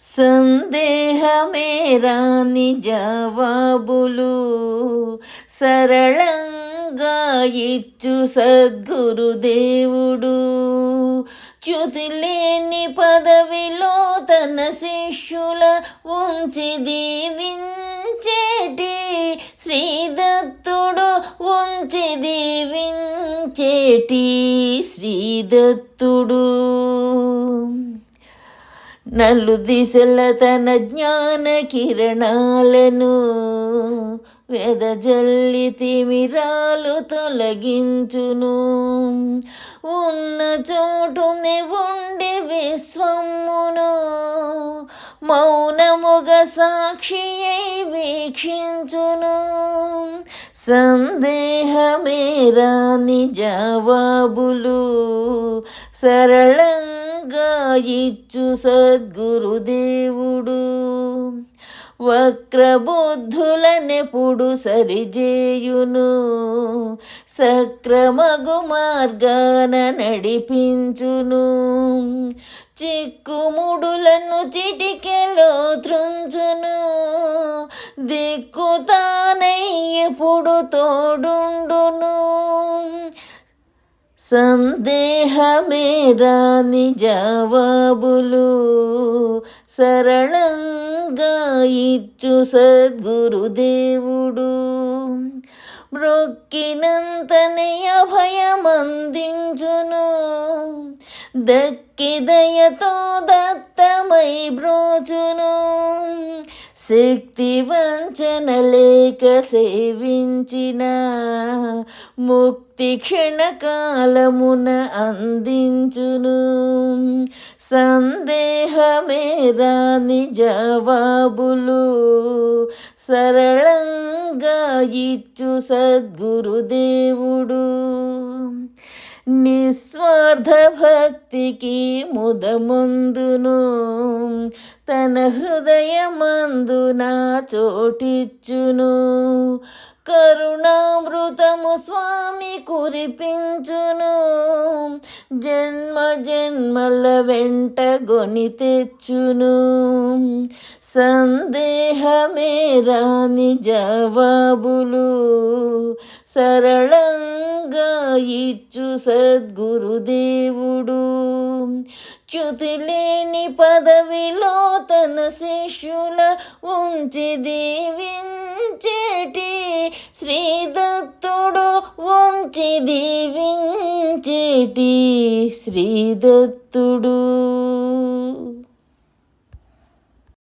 సందేహమేరా రాని జవాబులు సరళంగా ఇచ్చు సద్గురుదేవుడు చ్యుతి లేని పదవిలో తన శిష్యుల ఉంచి దీవించేటి శ్రీదత్తుడు ఉంచి దీవించేటి శ్రీదత్తుడు. నలు దిశల తన జ్ఞాన కిరణాలను వెదజల్లి తిమిరాలు తొలగించును. ఉన్న చోటుని ఉండి విశ్వమును మౌనముగ సాక్షి అయి వీక్షించును. సందేహమే నిజవాబులు సరళంగా సరళంగా ఇచ్చు సద్గురుదేవుడు వక్రబుద్ధులనెప్పుడు సరిజేయును. సక్రమగు మార్గాన నడిపించును. చిక్కుముడులను చిటికెలో త్రుంచును. దిక్కు తానై ఎప్పుడు సందేహమే రాని జవాబులు సరళంగా ఇచ్చు సద్గురుదేవుడు మ్రొక్కినంతనే అభయమందించును. దక్కి దయతో దత్తమై బ్రోచును. శక్తి వంచన లేక సేవించిన ముక్తి క్షణకాలమున అందించును. సందేహమే రాని జవాబులు సరళంగా ఇచ్చు సద్గురుదేవుడు. నిస్వార్థ భక్తికి ముదముందును. తన హృదయమందున చోటిచ్చును. కరుణామృతము స్వామి కురిపించును. జన్మ జన్మల వెంట గొని తెచ్చును. సందేహమే రాని జవాబులు. సరళంగా ఇచ్చు సద్గురుదేవుడు చ్యుతి లేని పదవిలో తన శిష్యుల ఉంచి దీవించేటి శ్రీదత్తుడు ఉంచి దీవించేటి శ్రీదత్తుడు.